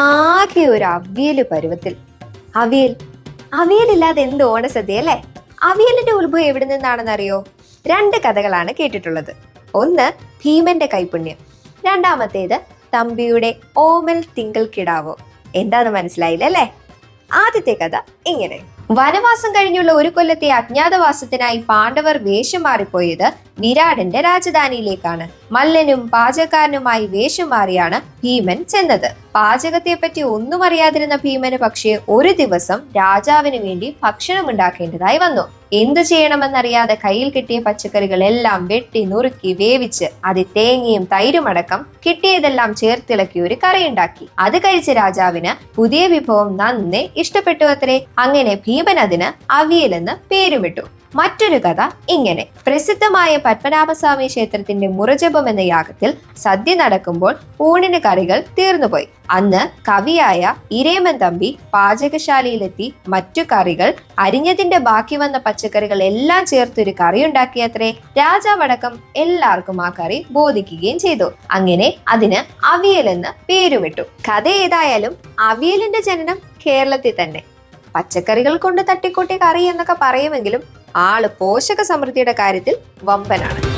ആകെ ഒരു അവിയൽ പരുവത്തിൽ. അവിയൽ. അവിയലില്ലാതെ എന്ത് ഓണസദ്യ അല്ലേ? അവിയലിന്റെ ഉത്ഭവം എവിടെ നിന്നാണെന്നറിയോ? രണ്ട് കഥകളാണ് കേട്ടിട്ടുള്ളത്. ഒന്ന് ഭീമന്റെ കൈപുണ്യം. രണ്ടാമത്തേത് തമ്പിയുടെ ഓമൽ തിങ്കൾ കിടാവോ. എന്താന്ന് മനസ്സിലായില്ലേ ആദ്യത്തെ കഥ ഇങ്ങനെ. വനവാസം കഴിഞ്ഞുള്ള ഒരു കൊല്ലത്തെ അജ്ഞാതവാസത്തിനായി പാണ്ഡവർ വേഷം മാറിപ്പോയത് വിരാടന്റെ രാജധാനിയിലേക്കാണ്. മല്ലനും പാചകക്കാരനുമായി വേഷം മാറിയാണ് ഭീമൻ ചെന്നത്. പാചകത്തെ പറ്റി ഒന്നും അറിയാതിരുന്ന ഭീമന് പക്ഷേ ഒരു ദിവസം രാജാവിന് വേണ്ടി ഭക്ഷണം ഉണ്ടാക്കേണ്ടതായി വന്നു. എന്തു ചെയ്യണമെന്നറിയാതെ കയ്യിൽ കിട്ടിയ പച്ചക്കറികൾ എല്ലാം വെട്ടി നുറുക്കി വേവിച്ച് അത് തേങ്ങയും തൈരുമടക്കം കിട്ടിയതെല്ലാം ചേർത്തിളക്കി ഒരു കറിയുണ്ടാക്കി അത് കഴിച്ച രാജാവിന് പുതിയ വിഭവം നന്നേ ഇഷ്ടപ്പെട്ടു അത്രേ. അങ്ങനെ ഭീമൻ അതിന് അവിയലെന്ന് പേരുമിട്ടു മറ്റൊരു കഥ ഇങ്ങനെ. പ്രസിദ്ധമായ പത്മനാഭസ്വാമി ക്ഷേത്രത്തിന്റെ മുറജപം എന്ന യാഗത്തിൽ സദ്യ നടക്കുമ്പോൾ ഊണിന് കറികൾ തീർന്നുപോയി. അന്ന് കവിയായ ഇരേമൻ തമ്പി പാചകശാലയിലെത്തി മറ്റു കറികൾ അരിഞ്ഞതിന്റെ ബാക്കി വന്ന പച്ചക്കറികൾ എല്ലാം ചേർത്തൊരു കറി ഉണ്ടാക്കിയത്രേ രാജാവടക്കം എല്ലാവർക്കും ആ കറി ബോധിക്കുകയും ചെയ്തു. അങ്ങനെ അതിന് അവിയൽ എന്ന് പേരുവിട്ടു. കഥ ഏതായാലും അവിയലിന്റെ ജനനം കേരളത്തിൽ തന്നെ. പച്ചക്കറികൾ കൊണ്ട് തട്ടിക്കൂട്ടിയ കറി എന്നൊക്കെ പറയുമെങ്കിലും ആൾ പോഷക സമൃദ്ധിയുടെ കാര്യത്തിൽ വമ്പനാണ്.